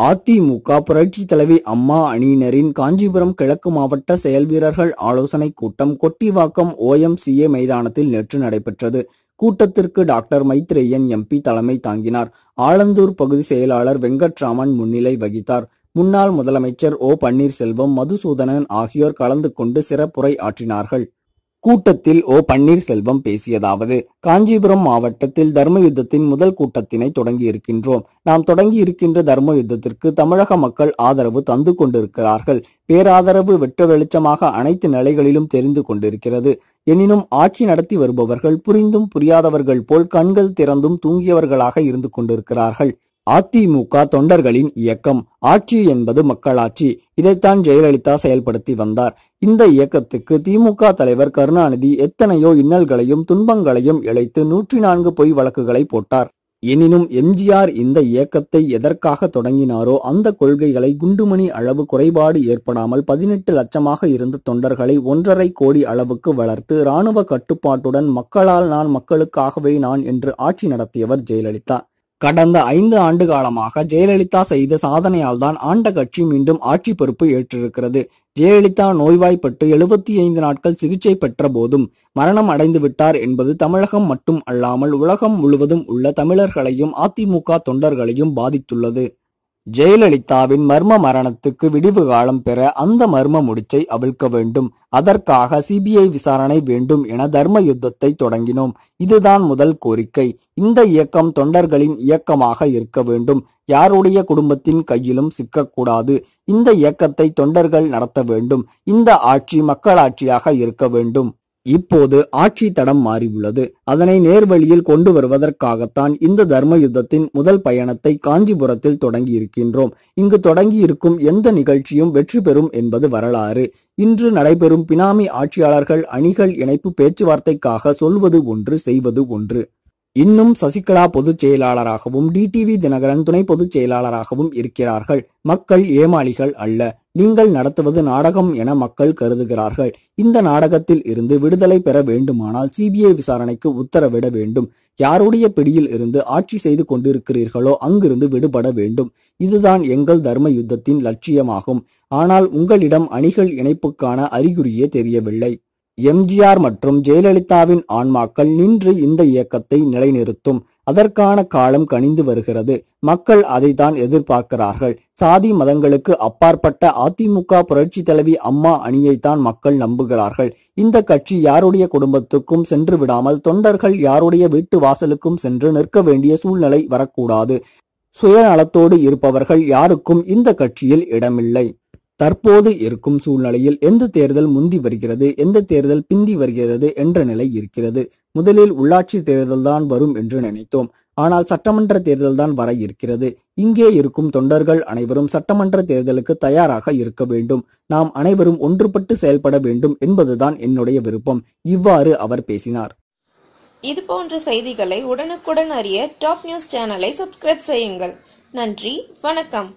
அதிமுக புரட்சி தலைவி அம்மா அணியினரின் காஞ்சிபுரம் கிழக்கு மாவட்ட செயல் வீரர்கள் ஆலோசனைக் கூட்டம் கொட்டிவாக்கம் ஓஎம்சிஏ மைதானத்தில் நேற்று நடைபெற்றது. கூட்டத்திற்கு டாக்டர் மைத்ரேயன் எம்பி தலைமை தாங்கினார். ஆலந்தூர் பகுதி செயலாளர் வெங்கட்ராமன் முன்னிலை வகித்தார். முன்னாள் முதலமைச்சர் ஓ பன்னீர்செல்வம் மதுசூதனன் ஆகியோர் கலந்து கொண்டு சிறப்புரை ஆற்றினார்கள். கூட்டத்தில் ஓ பன்னீர்செல்வம் பேசியதாவது காஞ்சிபுரம் மாவட்டத்தில் தர்ம யுத்தத்தின் முதல் கூட்டத்தினை தொடங்கி இருக்கின்றோம் நாம் தொடங்கி இருக்கின்ற தர்ம யுத்தத்திற்கு தமிழக மக்கள் ஆதரவு தந்து கொண்டிருக்கிறார்கள். பேராதரவு வெட்ட வெளிச்சமாக அனைத்து நிலைகளிலும் தெரிந்து கொண்டிருக்கிறது. எனினும் ஆட்சி நடத்தி வருபவர்கள் புரிந்தும் புரியாதவர்கள் போல் கண்கள் திறந்தும் தூங்கியவர்களாக இருந்து கொண்டிருக்கிறார்கள். அதிமுக தொண்டர்களின் இயக்கம். ஆட்சி என்பது மக்களாட்சி. இதைத்தான் ஜெயலலிதா செயல்படுத்தி வந்தார். இந்த இயக்கத்துக்கு திமுக தலைவர் கருணாநிதி எத்தனையோ இன்னல்களையும் துன்பங்களையும் இழைத்து நூற்றி நான்கு பொய் வழக்குகளை போட்டார். எனினும் எம்ஜிஆர் இந்த இயக்கத்தை எதற்காக தொடங்கினாரோ அந்த கொள்கைகளை குண்டுமணி அளவு குறைபாடு ஏற்படாமல் பதினெட்டு லட்சமாக இருந்த தொண்டர்களை ஒன்றரை கோடி அளவுக்கு வளர்த்து இராணுவ கட்டுப்பாட்டுடன் மக்களால் நான் மக்களுக்காகவே நான் என்று ஆட்சி நடத்தியவர் ஜெயலலிதா. கடந்த ஐந்து ஆண்டு காலமாக ஜெயலலிதா செய்த சாதனையால் தான் ஆண்ட கட்சி மீண்டும் ஆட்சி பொறுப்பு ஏற்றிருக்கிறது. ஜெயலலிதா நோய்வாய்ப்பட்டு எழுபத்தி ஐந்து நாட்கள் சிகிச்சை பெற்ற போதும் மரணம் அடைந்து விட்டார் என்பது தமிழகம் மட்டும் அல்லாமல் உலகம் முழுவதும் உள்ள தமிழர்களையும் அதிமுக தொண்டர்களையும் பாதித்துள்ளது. ஜெயலலிதாவின் மர்ம மரணத்துக்கு விடிவு காலம் பெற அந்த மர்ம முடிச்சை அவிழ்க்க வேண்டும். அதற்காக சிபிஐ விசாரணை வேண்டும் என தர்ம யுத்தத்தை தொடங்கினோம். இதுதான் முதல் கோரிக்கை. இந்த இயக்கம் தொண்டர்களின் இயக்கமாக இருக்க வேண்டும். யாருடைய குடும்பத்தின் கையிலும் சிக்கக்கூடாது. இந்த இயக்கத்தை தொண்டர்கள் நடத்த வேண்டும். இந்த ஆட்சி மக்களாட்சியாக இருக்க வேண்டும். இப்போது ஆட்சி தடம் மாறியுள்ளது. அதனை நேர்வழியில் கொண்டு வருவதற்காகத்தான் இந்த தர்ம யுத்தத்தின் முதல் பயணத்தை காஞ்சிபுரத்தில் தொடங்கி இருக்கின்றோம் இங்கு தொடங்கி இருக்கும் எந்த நிகழ்ச்சியும் வெற்றி பெறும் என்பது வரலாறு. இன்று நடைபெறும் பினாமி ஆட்சியாளர்கள் அணிகள் இணைப்பு பேச்சுவார்த்தைக்காக சொல்வது ஒன்று செய்வது ஒன்று. இன்னும் சசிகலா பொதுச் செயலாளராகவும் டிடிவி தினகரன் துணை பொதுச் செயலாளராகவும் இருக்கிறார்கள். மக்கள் ஏமாளிகள் அல்ல. நீங்கள் நடத்துவது நாடகம் என மக்கள் கருதுகிறார்கள். இந்த நாடகத்தில் இருந்து விடுதலை பெற வேண்டுமானால் சிபிஐ விசாரணைக்கு உத்தரவிட வேண்டும். யாருடைய பிடியில் இருந்து ஆட்சி செய்து கொண்டிருக்கிறீர்களோ அங்கிருந்து விடுபட வேண்டும். இதுதான் எங்கள் தர்ம யுத்தத்தின் லட்சியமாகும். ஆனால் உங்களிடம் அணிகள் இணைப்புக்கான அறிகுறியே தெரியவில்லை. எம்ஜிஆர் மற்றும் ஜெயலலிதாவின் ஆன்மாக்கள் நின்று இந்த இயக்கத்தை நிலைநிறுத்தும். அதற்கான காலம் கனிந்து வருகிறது. மக்கள் அதைத்தான் எதிர்பார்க்கிறார்கள். சாதி மதங்களுக்கு அப்பாற்பட்ட அதிமுக புரட்சி தலைவி அம்மா அணியைத்தான் மக்கள் நம்புகிறார்கள். இந்த கட்சி யாருடைய குடும்பத்துக்கும் சென்று விடாமல் தொண்டர்கள் யாருடைய வீட்டு வாசலுக்கும் சென்று நிற்க வேண்டிய சூழ்நிலை வரக்கூடாது. சுயநலத்தோடு இருப்பவர்கள் யாருக்கும் இந்த கட்சியில் இடமில்லை. தற்போது இருக்கும் சூழ்நிலையில் எந்த தேர்தல் முந்தி வருகிறது எந்த தேர்தல் பிந்தி வருகிறது என்ற நிலை இருக்கிறது. முதலில் உள்ளாட்சி தேர்தல் தான் வரும் என்று நினைத்தோம். ஆனால் சட்டமன்ற தேர்தல் தான் வர இருக்கிறது. இங்கே இருக்கும் தொண்டர்கள் அனைவரும் சட்டமன்ற தேர்தலுக்கு தயாராக இருக்க வேண்டும். நாம் அனைவரும் ஒன்றுபட்டு செயல்பட வேண்டும் என்பதுதான் என்னுடைய விருப்பம். இவ்வாறு அவர் பேசினார். இது போன்ற செய்திகளை உடனுக்குடன் அறிய டாப் நியூஸ் சேனலை சப்ஸ்கிரைப் செய்யுங்கள். நன்றி வணக்கம்.